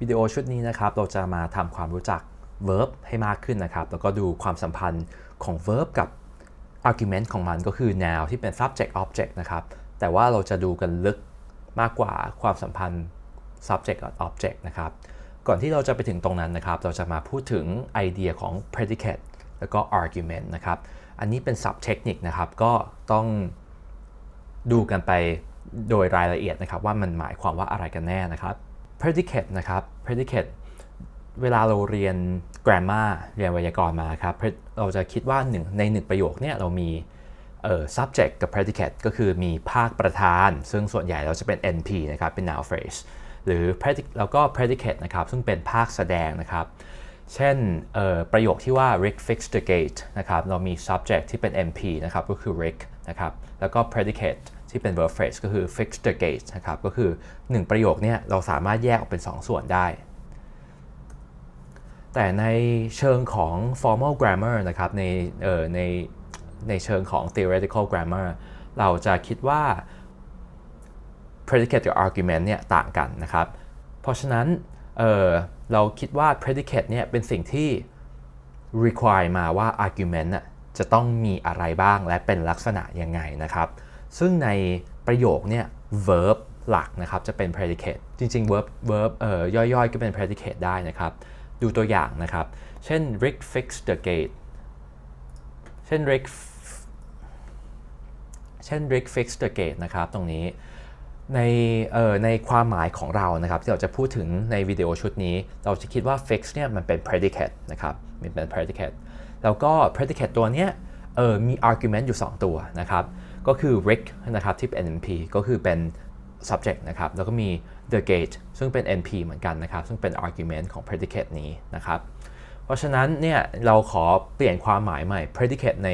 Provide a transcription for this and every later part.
วิดีโอชุดนี้นะครับเราจะมาทำความรู้จัก verb ให้มากขึ้นนะครับ แล้วก็ดูความสัมพันธ์ของ verb กับ argument ของมันก็คือ noun ที่เป็น subject object นะครับ แต่ว่าเราจะดูกันลึกมากกว่าความสัมพันธ์ subject กับ object นะครับ ก่อนที่เราจะไปถึงตรงนั้นนะครับ เราจะมาพูดถึงไอเดียของ predicate แล้วก็ argument นะครับ อันนี้เป็น sub technique นะครับ ก็ต้องดูกันไปโดยรายละเอียดนะครับ ว่ามันหมายความว่าอะไรกันแน่นะครับ predicate นะครับ predicate เวลาเราเรียน grammar เรียนไวยากรณ์มาครับ เราจะคิดว่าหนึ่งในหนึ่งประโยคเนี่ยเรามีเอ่อ subject กับ predicate ก็คือมีภาคประธาน ซึ่งส่วนใหญ่เราจะเป็น NP นะครับ เป็น noun phrase หรือ predic แล้วก็ predicate นะครับ ซึ่งเป็นภาคแสดงนะครับ เช่นประโยคที่ว่า Rick fixed the gate นะครับ เรามี subject ที่เป็น NP นะครับ ก็คือ Rick นะครับ แล้วก็ predicate ที่เป็น verb phrase ก็คือ fix the gate นะครับ ก็คือ 1 ประโยคเนี่ยเราสามารถแยกออกเป็น 2 ส่วนได้ แต่ในเชิงของ formal grammar นะครับในในในเชิงของ theoretical grammar เราจะคิดว่า predicate กับ argument เนี่ยต่างกันนะครับ เพราะฉะนั้นเเราคิดว่า predicate เนี่ยเป็นสิ่งที่ require มาว่า argument จะต้องมีอะไรบ้างและเป็นลักษณะยังไงนะครับ ซึ่งในประโยคเนี่ย verb หลักนะครับจะเป็น predicate จริงๆ verb verb เอ่อย่อยๆ ก็เป็น predicate ได้นะครับ ดูตัวอย่างนะครับ เช่น Rick fixed the gate เช่น Rick เช่น Rick fixed the gate นะครับ ตรงนี้ในในความหมายของเรานะครับ ที่เราจะพูดถึงในวิดีโอชุดนี้ เราจะคิดว่า fix เนี่ยมันเป็น predicate นะครับ มันเป็น predicate แล้วก็ predicate ตัวเนี้ยเออมี argument อยู่ 2 ตัวนะครับ ก็คือ RIC นะครับที่เป็น NP ก็คือเป็น subject นะครับ แล้วก็มี the gate ซึ่งเป็น NP เหมือนกันนะครับ ซึ่งเป็น argument ของ predicate นี้นะครับ เพราะฉะนั้นเนี่ยเราขอเปลี่ยนความหมายใหม่ predicate ใน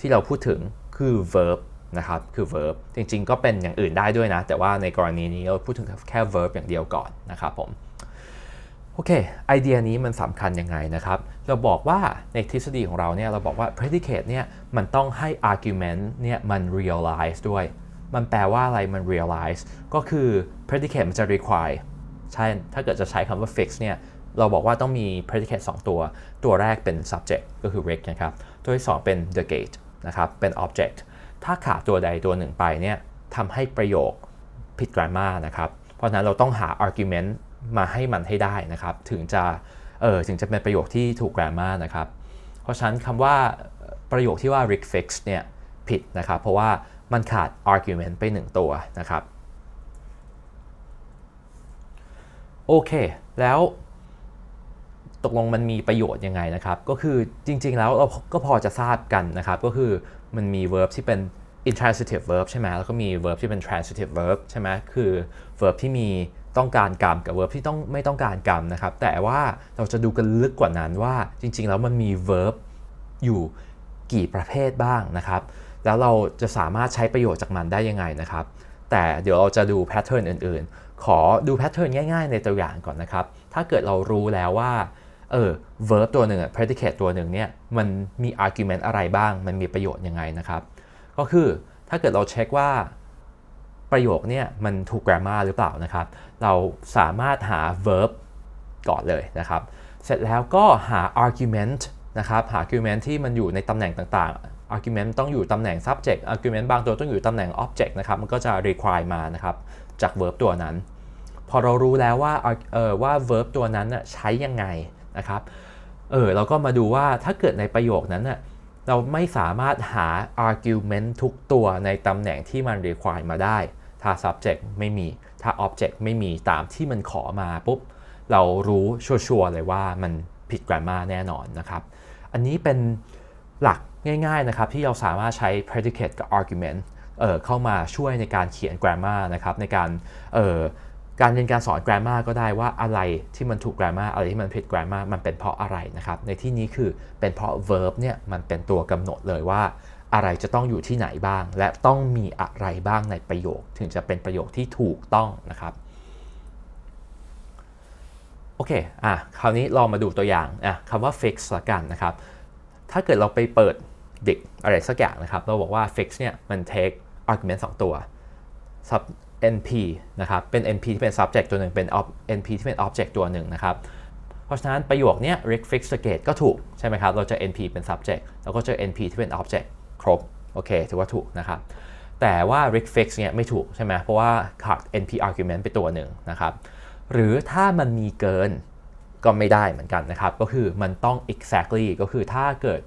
ที่เราพูดถึงคือ verb นะครับ คือ verb จริงๆ ก็เป็นอย่างอื่นได้ด้วยนะ แต่ว่าในกรณีนี้เราพูดถึงแค่ verb อย่างเดียวก่อนนะครับผม โอเค ไอเดียนี้มันสำคัญยังไงนะครับ เราบอกว่าในทฤษฎีของเราเนี่ยเราบอกว่า predicate เนี่ยมันต้องให้ argument เนี่ยมัน realize ด้วย มันแปลว่าอะไรมัน realize ก็คือ predicate มันจะ require ใช่ ถ้าเกิดจะใช้คำว่า fix เนี่ยเราบอกว่าต้องมี predicate 2 ตัว ตัวแรกเป็น subject ก็คือ Rick นะครับ ตัวที่ 2 เป็น the gate นะครับ เป็น object ถ้าขาดตัวใดตัวหนึ่งไปเนี่ยทำให้ประโยคผิด grammar นะครับ เพราะนั้นเราต้องหา argument มาให้มันให้ได้นะครับ ถึงจะเออถึงจะเป็นประโยคที่ถูก grammar นะครับ เพราะฉะนั้นคำว่าประโยคที่ว่า Rick fix เนี่ยผิดนะครับ เพราะว่ามันขาด argument ไป 1 ตัวนะครับ โอเค แล้วตกลงมันมีประโยชน์ยังไงนะครับ ก็คือจริงๆแล้วเราก็พอจะทราบกันนะครับ ก็คือมันมี verb ที่เป็น intransitive verb ใช่ไหมแล้วก็มี verb ที่เป็น transitive verb ใช่ไหมคือ verb ที่มี ต้องการกรรมกับ verb ที่ต้องไม่ต้องการกรรมนะครับ แต่ว่าเราจะดูกันลึกกว่านั้นว่าจริง ๆ แล้วมันมี verb อยู่กี่ประเภทบ้างนะครับ แล้วเราจะสามารถใช้ประโยชน์จากมันได้ยังไงนะครับ แต่เดี๋ยวเราจะดูแพทเทิร์นอื่น ๆ ขอดูแพทเทิร์นง่าย ๆ ในตัวอย่างก่อนนะครับ ถ้าเกิดเรารู้แล้วว่าเออ verb ตัวหนึ่ง predicate ตัวหนึ่งเนี่ยมันมี argument อะไรบ้าง มันมีประโยชน์ยังไงนะครับ ก็คือถ้าเกิดเราเช็คว่า ประโยคเนี่ยมันถูก grammar หรือเปล่านะครับ เราสามารถหา verb ก่อนเลยนะครับ เสร็จแล้วก็หา argument นะครับหา argument ที่มันอยู่ในตำแหน่งต่างๆ argument ต้องอยู่ตำแหน่ง subject argument บางตัวต้องอยู่ตำแหน่ง object นะครับ มันก็จะ require มานะครับ จาก verb ตัวนั้น พอเรารู้แล้วว่าเออว่า verb ตัวนั้นใช้ยังไงนะครับเออเราก็มาดูว่าถ้าเกิดในประโยคนั้นเราไม่สามารถหา argument ทุกตัวในตำแหน่งที่มัน require มาได้ ถ้า subject ไม่มี ถ้า object ไม่มีตามที่มันขอมาปุ๊บ เรารู้ชัวร์เลยว่ามันผิด grammar แน่นอนนะครับ อันนี้เป็นหลักง่ายๆนะครับที่เราสามารถใช้ predicate กับ argument เเข้ามาช่วยในการเขียน grammar นะครับในการการเรียนการสอน grammar ก็ได้ว่าอะไรที่มันถูก grammar อะไรที่มันผิด grammar มันเป็นเพราะอะไรนะครับ ในที่นี้คือเป็นเพราะ verb เนี่ยมันเป็นตัวกำหนดเลยว่า อะไรจะต้องอยู่ที่ไหนบ้าง และต้องมีอะไรบ้างในประโยค ถึงจะเป็นประโยคที่ถูกต้องนะครับโอเคอะคราวนี้ลองมาดูตัวอย่างอะคำว่า fix ละกันนะครับ ถ้าเกิดเราไปเปิดเดิกอะไรสักอย่างนะครับ เราบอกว่า fix เนี่ยมัน take argument 2 ตัว sub NP นะครับ เป็น NP ที่เป็น subject ตัวหนึ่งเป็น ob- NP ที่เป็น object ตัวหนึ่งนะครับ เพราะฉะนั้นประโยคเนี้ย Rick fix the gate ก็ถูก ใช่ไหมครับ เราจอ NP เป็น subject แล้วก็จอ NP ที่เป็น object ครบโอเคถือว่าถูกนะครับแต่ว่า Rick fix เนี่ยไม่ถูกใช่ไหมเพราะว่าขาด NP argument ไปตัวหนึ่งนะครับหรือถ้ามันมีเกินก็ไม่ได้เหมือนกันนะครับก็คือมันต้อง exactly ก็คือถ้าเกิด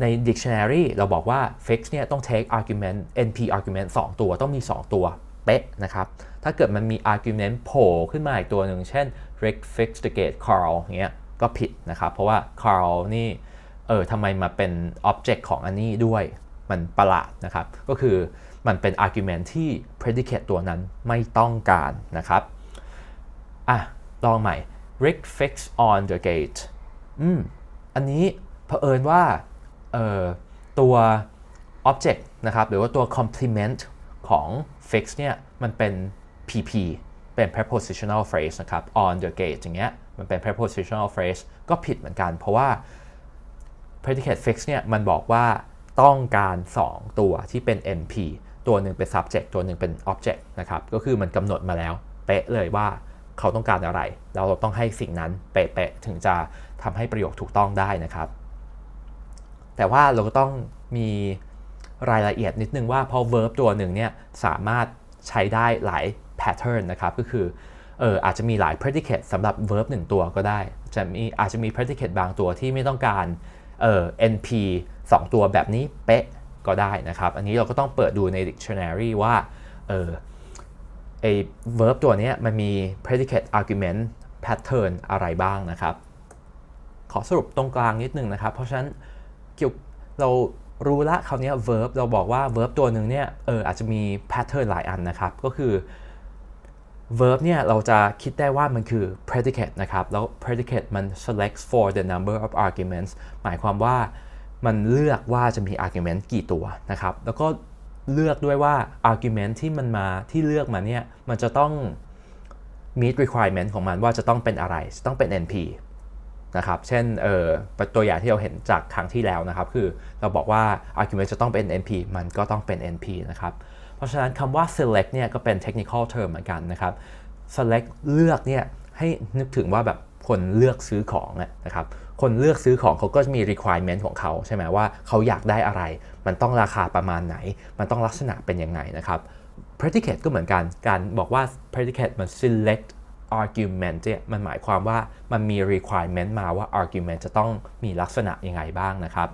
ใน dictionary เราบอกว่า fix เนี่ยต้อง take argument np argument 2 ตัวต้องมี 2 ตัวเป๊ะนะครับถ้าเกิดมันมี argument โผล่ขึ้นมาอีกตัวหนึ่งเช่น Rick fix the gate Carl เงี้ยก็ผิดนะครับเพราะว่า Carl นี่ เออทำไมมาเป็น object ของอันนี้ด้วย มันประหลาดนะครับ ก็คือมันเป็น argument ที่ predicate ตัวนั้นไม่ต้องการนะครับ อะ ลองใหม่ Rick fix on the gate อืม อันนี้เผอิญว่าเอ่อตัว object นะครับ หรือว่าตัว complement ของ fix เนี่ยมันเป็น pp เป็น prepositional phrase นะครับ on the gate อย่างเงี้ย มันเป็น prepositional phrase ก็ผิดเหมือนกัน เพราะว่า predicate fix เนี่ยมันบอกว่าต้องการ 2 ตัวที่เป็น np ตัวหนึ่งเป็น subject ตัวหนึ่งเป็น object นะครับ ก็คือมันกำหนดมาแล้ว เป๊ะเลยว่าเขาต้องการอะไร แล้วเราต้องให้สิ่งนั้นเป๊ะๆถึงจะทำให้ประโยคถูกต้องได้นะครับ แต่ว่าเราก็ต้องมีรายละเอียดนิดนึงว่าพอ verb ตัวหนึ่งเนี่ยสามารถใช้ได้หลาย pattern นะครับ ก็คือเอออาจจะมีหลาย predicate สำหรับ verb หนึ่งตัวก็ได้ จะมีอาจจะมี predicate บางตัวที่ไม่ต้องการ เอ่อ np 2 ตัวแบบนี้เป๊ะก็ได้นะครับ อันนี้เราก็ต้องเปิดดูใน dictionary ว่าเออไอ้ verb ตัวนี้มันมี predicate argument pattern อะไรบ้างนะครับ ขอสรุปตรงกลางนิดนึงนะครับ เพราะฉะนั้นเกี่ยวเรารู้ละคราวนี้ verb เราบอกว่า verb ตัวหนึ่งเนี่ยเอออาจจะมี pattern หลายอันนะครับ ก็คือ verb เนี่ยเราจะคิดได้ว่ามันคือ predicate นะครับ แล้ว predicate มัน selects for the number of arguments หมายความว่ามันเลือกว่าจะมี argument กี่ตัวนะครับ แล้วก็เลือกด้วยว่า argument ที่มันมาที่เลือกมาเนี่ยมันจะต้อง meet requirement ของมันว่าจะต้องเป็นอะไรจะต้องเป็น NP นะครับ เช่นเออตัวอย่างที่เราเห็นจากครั้งที่แล้วนะครับ คือเราบอกว่า argument จะต้องเป็น NP มันก็ต้องเป็น NP นะครับ ราะฉะนั้นคำว่า select เนี่ยก็เป็น technical term เหมือนกันนะครับ select เลือกเนี่ยให้นึกถึงว่าแบบคนเลือกซื้อของนะครับคนเลือกซื้อของเขาก็จะมี requirement ของเขาใช่ไหมว่าเขาอยากได้อะไร มันต้องราคาประมาณไหน มันต้องลักษณะเป็นยังไงนะครับ predicate ก็เหมือนกัน การบอกว่า predicate มัน select argument เนี่ยมันหมายความว่ามันมี requirement มาว่า argument จะต้องมีลักษณะยังไงบ้างนะครับ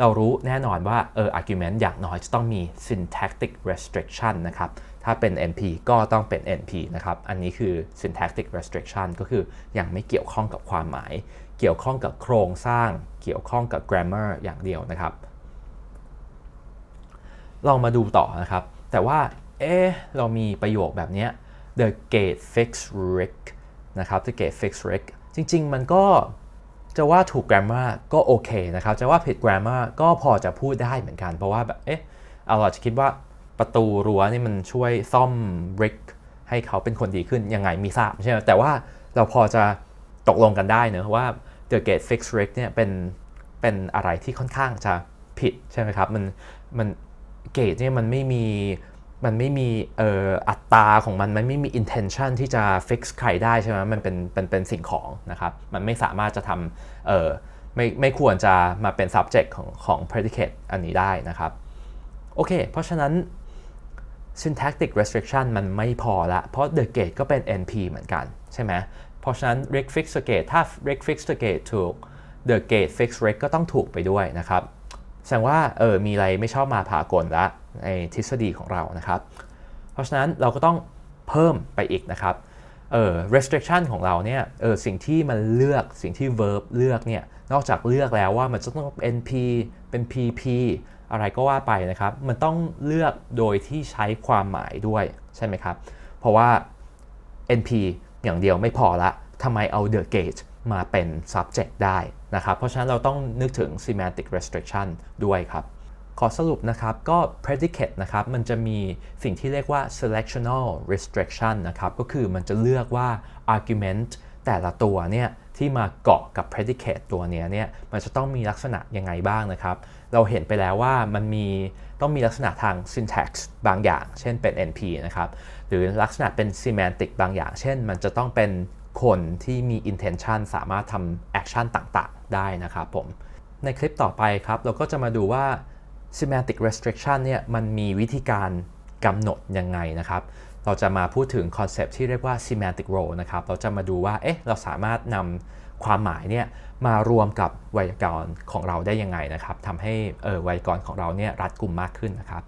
เรารู้แน่นอนว่าเออ argument อย่างน้อยจะต้องมี syntactic restriction นะครับ ถ้าเป็น NP ก็ต้องเป็น NP นะครับ อันนี้คือ syntactic restriction ก็คือยังไม่เกี่ยวข้องกับความหมาย เกี่ยวข้องกับโครงสร้าง เกี่ยวข้องกับ grammar อย่างเดียวนะครับลองมาดูต่อนะครับ แต่ว่า เอ๊เรามีประโยคแบบเนี้ย the gate fix Rick นะครับ the gate fix Rick จริง ๆ มันก็ จะว่าถูก grammar ก็โอเคนะครับ จะว่าผิด grammar ก็พอจะพูดได้เหมือนกัน เพราะว่าแบบเอ๊ะเราอาจจะคิดว่าประตูรั้วนี่มันช่วยซ่อม Rick ให้เขาเป็นคนดีขึ้นยังไงมีทราบใช่ไหมแต่ว่าเราพอจะตกลงกันได้เนอะว่า the gate fix Rick เนี่ยเป็นเป็นอะไรที่ค่อนข้างจะผิดใช่ไหมครับ มันมันเกตเนี่ยมันไม่มี มันไม่มีเอ่ออัตราของมัน มันไม่มี intention ที่จะ fix ใครได้ใช่ไหมมันเป็นเป็นเป็นสิ่งของนะครับ มันไม่สามารถจะทำเอ่อไม่ไม่ควรจะมาเป็น subject ของของ predicate อันนี้ได้นะครับ โอเค เพราะฉะนั้น syntactic restriction มันไม่พอละ เพราะ the gate ก็เป็น NP เหมือนกันใช่ไหมเพราะฉะนั้น Rick fix the gate ถ้า Rick fix the gate ถูก the gate fix Rick ก็ต้องถูกไปด้วยนะครับ แสดงว่าเออมีอะไรไม่ชอบมาพากลละในทฤษฎีของเรานะครับ เพราะฉะนั้นเราก็ต้องเพิ่มไปอีกนะครับเออ restriction ของเราเนี่ยเออสิ่งที่มันเลือกสิ่งที่ verb เลือกเนี่ยนอกจากเลือกแล้วว่ามันจะต้องเป็น NP เป็น PP อะไรก็ว่าไปนะครับ มันต้องเลือกโดยที่ใช้ความหมายด้วยใช่ไหมครับ เพราะว่า NP อย่างเดียวไม่พอละทำไมเอา the gate มาเป็น subject ได้นะครับ เพราะฉะนั้นเราต้องนึกถึง semantic restriction ด้วยครับ ขอสรุปนะครับ ก็ predicate นะครับ มันจะมีสิ่งที่เรียกว่า selectional restriction นะครับ ก็คือมันจะเลือกว่า argument แต่ละตัวเนี่ยที่มาเกาะกับ predicate ตัวนี้เนี่ยมันจะต้องมีลักษณะยังไงบ้างนะครับ เราเห็นไปแล้วว่ามันมีต้องมีลักษณะทาง syntax บางอย่าง เช่นเป็น NP นะครับ หรือลักษณะเป็น semantic บางอย่าง เช่น มันจะต้องเป็นคนที่มี intention สามารถทำ action ต่างๆ ได้นะครับผม ในคลิปต่อไปครับ เราก็จะมาดูว่า semantic restriction เนี่ยมันมีวิธีการกำหนดยังไงนะครับ เราจะมาพูดถึงคอนเซปที่เรียกว่า semantic role นะครับ เราจะมาดูว่า เอ๊ะ เราสามารถนำความหมายเนี่ยมารวมกับไวยากรณ์ของเราได้ยังไงนะครับทำให้เออไวยากรณ์ของเราเนี่ยรัดกลุ่มมากขึ้นนะครับ